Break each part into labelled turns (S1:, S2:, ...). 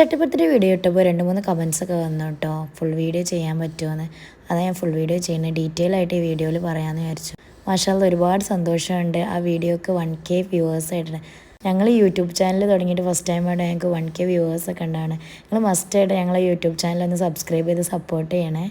S1: Chattipathiri video ഇട്ടപ്പോൾ രണ്ട് മൂന്ന് കമൻസ് ഒക്കെ വന്നു കേട്ടോ ഫുൾ വീഡിയോ ചെയ്യാൻ പറ്റുമെന്ന് അതാണ് ഞാൻ ഫുൾ വീഡിയോ ചെയ്യുന്നത്. ഡീറ്റെയിൽ ആയിട്ട് ഈ വീഡിയോയിൽ പറയാമെന്ന് വിചാരിച്ചു. മാഷാല്ല ഒരുപാട് സന്തോഷമുണ്ട് ആ വീഡിയോക്ക് വൺ കെ വ്യൂവേഴ്സ് ആയിട്ടുണ്ട് ഞങ്ങൾ യൂട്യൂബ് ചാനൽ തുടങ്ങിയിട്ട് ഫസ്റ്റ് ടൈമായിട്ട് ഞങ്ങൾക്ക് വൺ കെ വ്യൂവേഴ്സ് ഒക്കെ ഉണ്ടാണ് നിങ്ങൾ മസ്റ്റായിട്ട് ഞങ്ങളെ യൂട്യൂബ് ചാനൽ ഒന്ന് സബ്സ്ക്രൈബ് ചെയ്ത് സപ്പോർട്ട് ചെയ്യണേ.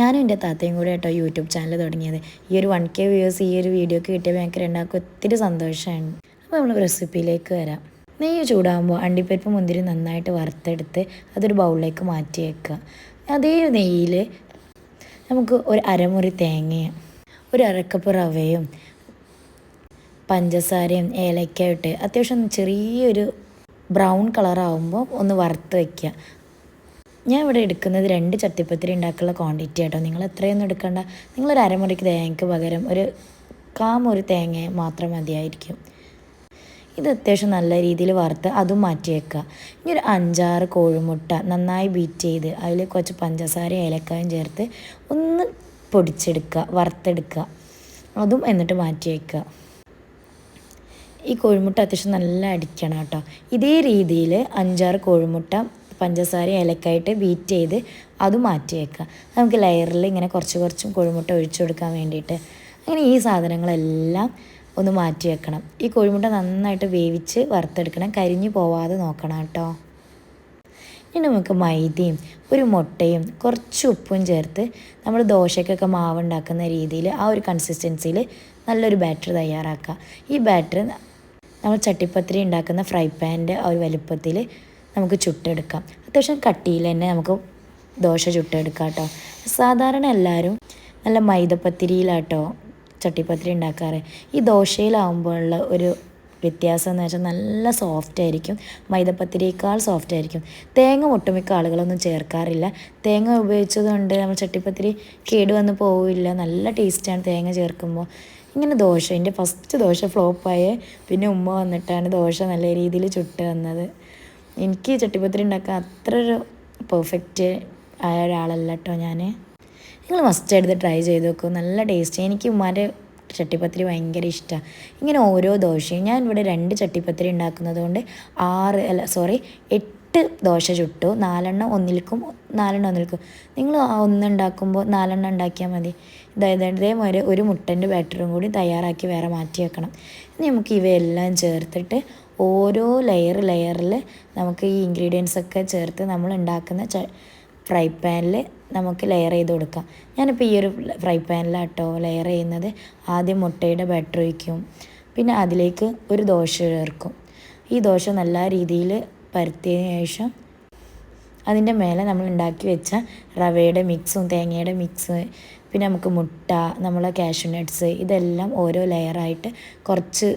S1: ഞാനും എന്റെ താത്തയും കൂടെ കേട്ടോ യൂട്യൂബ് ചാനൽ തുടങ്ങിയത്. ഈ ഒരു വൺ കെ വ്യൂവേഴ്സ് ഈ ഒരു വീഡിയോക്ക് കിട്ടിയപ്പോൾ ഞങ്ങൾക്ക് രണ്ടാൾക്കും ഒത്തിരി സന്തോഷമാണ് അപ്പോൾ നമ്മൾ റെസിപ്പിയിലേക്ക് വരാം. നെയ്യ് ചൂടാകുമ്പോൾ അണ്ടിപ്പരിപ്പ് മുന്തിരി നന്നായിട്ട് വറുത്തെടുത്ത് അതൊരു ബൗളിലേക്ക് മാറ്റി വെക്കുക അതേ നെയ്യിൽ നമുക്ക് ഒരു അരമുറി തേങ്ങയും ഒരു അരക്കപ്പ് റവയും പഞ്ചസാരയും ഏലക്കയും ഇട്ട് അത്യാവശ്യം ചെറിയൊരു ബ്രൗൺ കളറാകുമ്പോൾ ഒന്ന് വറുത്ത് വയ്ക്കുക ഞാൻ ഇവിടെ എടുക്കുന്നത് രണ്ട് ചട്ടിപ്പത്തിരി ഉണ്ടാക്കാനുള്ള ക്വാണ്ടിറ്റി ആട്ടോ. നിങ്ങൾ എത്രയൊന്നും എടുക്കണ്ട. നിങ്ങളൊരു അരമുറിക്ക് തേങ്ങയ്ക്ക് പകരം ഒരു കാമൊരു തേങ്ങ മാത്രം മതിയായിരിക്കും. ഇത് അത്യാവശ്യം നല്ല രീതിയിൽ വറുത്ത് അതും മാറ്റിയേക്കുക ഇനി ഒരു അഞ്ചാറ് കോഴിമുട്ട നന്നായി ബീറ്റ് ചെയ്ത് അതിൽ കുറച്ച് പഞ്ചസാര ഏലക്കായും ചേർത്ത് ഒന്ന് പൊടിച്ചെടുക്കുക വറുത്തെടുക്കുക അതും എന്നിട്ട് മാറ്റി വയ്ക്കുക ഈ കോഴിമുട്ട അത്യാവശ്യം നല്ല അടിക്കണം കേട്ടോ. ഇതേ രീതിയിൽ അഞ്ചാറ് കോഴിമുട്ട പഞ്ചസാര ഏലക്കായിട്ട് ബീറ്റ് ചെയ്ത് അത് മാറ്റി വയ്ക്കുക നമുക്ക് ലെയറിൽ ഇങ്ങനെ കുറച്ച് കുറച്ചും കോഴിമുട്ട ഒഴിച്ചു കൊടുക്കാൻ വേണ്ടിയിട്ട്. അങ്ങനെ ഈ സാധനങ്ങളെല്ലാം ഒന്ന് മാറ്റി വെക്കണം. ഈ കോഴിമുട്ട നന്നായിട്ട് വേവിച്ച് വറുത്തെടുക്കണം. കരിഞ്ഞു പോവാതെ നോക്കണം കേട്ടോ. ഇനി നമുക്ക് മൈദയും ഒരു മുട്ടയും കുറച്ച് ഉപ്പും ചേർത്ത് നമ്മൾ ദോശയ്ക്കൊക്കെ മാവ് ഉണ്ടാക്കുന്ന രീതിയിൽ ആ ഒരു കൺസിസ്റ്റൻസിയിൽ നല്ലൊരു ബാറ്റർ തയ്യാറാക്കുക. ഈ ബാറ്റർ നമ്മൾ ചട്ടിപ്പത്തിരി ഉണ്ടാക്കുന്ന ഫ്രൈ പാനിന്റെ ആ ഒരു വലുപ്പത്തിൽ നമുക്ക് ചുട്ടെടുക്കാം. അത്യാവശ്യം കട്ടിയിൽ തന്നെ നമുക്ക് ദോശ ചുട്ടെടുക്കാം കേട്ടോ. സാധാരണ എല്ലാവരും നല്ല മൈദപ്പത്തിരിയിലാട്ടോ ചട്ടിപ്പത്തിരി ഉണ്ടാക്കാറ്. ഈ ദോശയിലാവുമ്പോഴുള്ള ഒരു വ്യത്യാസം എന്ന് വെച്ചാൽ നല്ല സോഫ്റ്റ് ആയിരിക്കും. മൈദപ്പത്തിരിയേക്കാൾ സോഫ്റ്റ് ആയിരിക്കും. തേങ്ങ ഒട്ടുമിക്ക ആളുകളൊന്നും ചേർക്കാറില്ല. തേങ്ങ ഉപയോഗിച്ചതുകൊണ്ട് നമ്മൾ ചട്ടിപ്പത്തിരി കേടുവന്ന് പോവില്ല. നല്ല ടേസ്റ്റാണ് തേങ്ങ ചേർക്കുമ്പോൾ. ഇങ്ങനെ ദോശ എന്റെ ഫസ്റ്റ് ദോശ ഫ്ലോപ്പായ പിന്നെ ഉമ്മ വന്നിട്ടാണ് ദോശ നല്ല രീതിയിൽ ചുട്ട് വന്നത്. എനിക്ക് ചട്ടിപ്പത്തിരി ഉണ്ടാക്കാൻ അത്ര ഒരു പെർഫെക്റ്റ് ആയ ഒരാളല്ല കേട്ടോ ഞാൻ നിങ്ങൾ മസ്റ്റ് എടുത്ത് ട്രൈ ചെയ്ത് നോക്കൂ. നല്ല ടേസ്റ്റ് എനിക്ക് ഉമ്മാന്റെ ചട്ടിപ്പത്തിരി ഭയങ്കര ഇഷ്ടമാണ് ഇങ്ങനെ ഓരോ ദോശയും. ഞാൻ ഇവിടെ രണ്ട് ചട്ടിപ്പത്തിരി ഉണ്ടാക്കുന്നത് കൊണ്ട് ആറ് അല്ല സോറി എട്ട് ദോശ ചുട്ടു. നാലെണ്ണം ഒന്നിൽക്കും നാലെണ്ണം ഒന്നിൽക്കും. നിങ്ങൾ ഒന്നുണ്ടാക്കുമ്പോൾ നാലെണ്ണം ഉണ്ടാക്കിയാൽ മതി. അതായത് ഇതേമാതിരി ഒരു മുട്ടന്റെ ബാറ്ററും കൂടി തയ്യാറാക്കി വേറെ മാറ്റി വെക്കണം. ഇനി നമുക്ക് ഇവയെല്ലാം ചേർത്തിട്ട് ഓരോ ലെയർ ലെയറിൽ നമുക്ക് ഈ ഇൻഗ്രീഡിയൻസ് ഒക്കെ ചേർത്ത് നമ്മൾ ഉണ്ടാക്കുന്ന ഫ്രൈ പാനിൽ നമുക്ക് ലെയർ ചെയ്ത് കൊടുക്കാം. ഞാനിപ്പോൾ ഈ ഒരു ഫ്രൈ പാനിലാട്ടോ ലെയർ ചെയ്യുന്നത്. ആദ്യം മുട്ടയുടെ ബാറ്റർ ഒഴിക്കും. പിന്നെ അതിലേക്ക് ഒരു ദോശ ചേർക്കും. ഈ ദോശ നല്ല രീതിയിൽ പരത്തിയതിന് ശേഷം അതിന്റെ മേലെ നമ്മൾ ഉണ്ടാക്കി വെച്ച റവയുടെ മിക്സും തേങ്ങയുടെ മിക്സ് പിന്നെ നമുക്ക് മുട്ട നമ്മളെ കാഷ്യൂ നട്ട്സ് ഇതെല്ലാം ഓരോ ലെയറായിട്ട് കുറച്ച്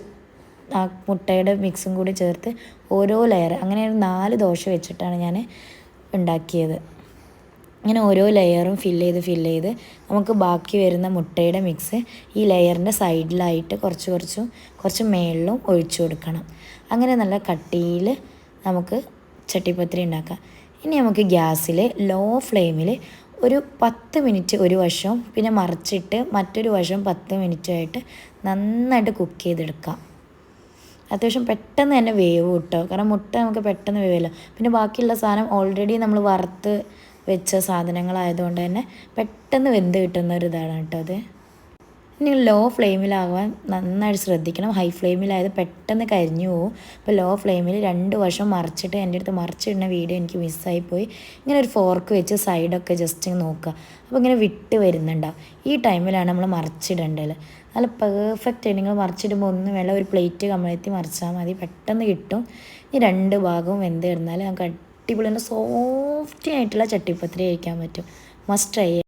S1: ആ മുട്ടയുടെ മിക്സും കൂടി ചേർത്ത് ഓരോ ലെയർ അങ്ങനെ നാല് ദോശ വെച്ചിട്ടാണ് ഞാൻ ഉണ്ടാക്കിയത്. ഇങ്ങനെ ഓരോ ലെയറും ഫില്ല് ചെയ്ത് ഫില്ല് ചെയ്ത് നമുക്ക് ബാക്കി വരുന്ന മുട്ടയുടെ മിക്സ് ഈ ലെയറിന്റെ സൈഡിലായിട്ട് കുറച്ച് കുറച്ചും കുറച്ച് മേളിലും ഒഴിച്ചു കൊടുക്കണം. അങ്ങനെ നല്ല കട്ടിയിൽ നമുക്ക് ചട്ടിപ്പത്തിരി ഉണ്ടാക്കാം. ഇനി നമുക്ക് ഗ്യാസിൽ ലോ ഫ്ലെയിമിൽ ഒരു പത്ത് മിനിറ്റ് ഒരു വശം പിന്നെ മറിച്ചിട്ട് മറ്റൊരു വശം പത്ത് മിനിറ്റായിട്ട് നന്നായിട്ട് കുക്ക് ചെയ്തെടുക്കാം. അത്യാവശ്യം പെട്ടെന്ന് തന്നെ വേവ് കിട്ടും. കാരണം മുട്ട നമുക്ക് പെട്ടെന്ന് വേവല്ലോ. പിന്നെ ബാക്കിയുള്ള സാധനം ഓൾറെഡി നമ്മൾ വറുത്ത് വെച്ച സാധനങ്ങളായതുകൊണ്ട് തന്നെ പെട്ടെന്ന് വെന്ത് കിട്ടുന്ന ഒരു ഇതാണ് കേട്ടോ അത്. ഇനി ലോ ഫ്ലെയിമിലാവാൻ നന്നായിട്ട് ശ്രദ്ധിക്കണം. ഹൈ ഫ്ലെയിമിലായത് പെട്ടെന്ന് കരിഞ്ഞു പോകും അപ്പോൾ ലോ ഫ്ലെയിമിൽ രണ്ട് വർഷം മറിച്ചിട്ട് എന്റെ അടുത്ത് മറിച്ചിടുന്ന വീഡിയോ എനിക്ക് മിസ്സായിപ്പോയി ഇങ്ങനെ ഒരു ഫോർക്ക് വെച്ച് സൈഡൊക്കെ ജസ്റ്റ് നോക്കുക. അപ്പോൾ ഇങ്ങനെ വിട്ട് വരുന്നുണ്ടാവും. ഈ ടൈമിലാണ് നമ്മൾ മറിച്ചിടേണ്ടത്. നല്ല പെർഫെക്റ്റ് നിങ്ങൾ മറിച്ചിടുമ്പോൾ ഒന്നും വേണ്ട. ഒരു പ്ലേറ്റ് കമഴ്ത്തി മറിച്ചാൽ മതി. പെട്ടെന്ന് കിട്ടും. ഈ രണ്ട് ഭാഗവും വെന്ത് കിടന്നാൽ നമുക്ക് അടിപൊളി സോഫ്റ്റി ആയിട്ടുള്ള ചട്ടിപ്പത്തിരി കഴിക്കാൻ പറ്റും. Must try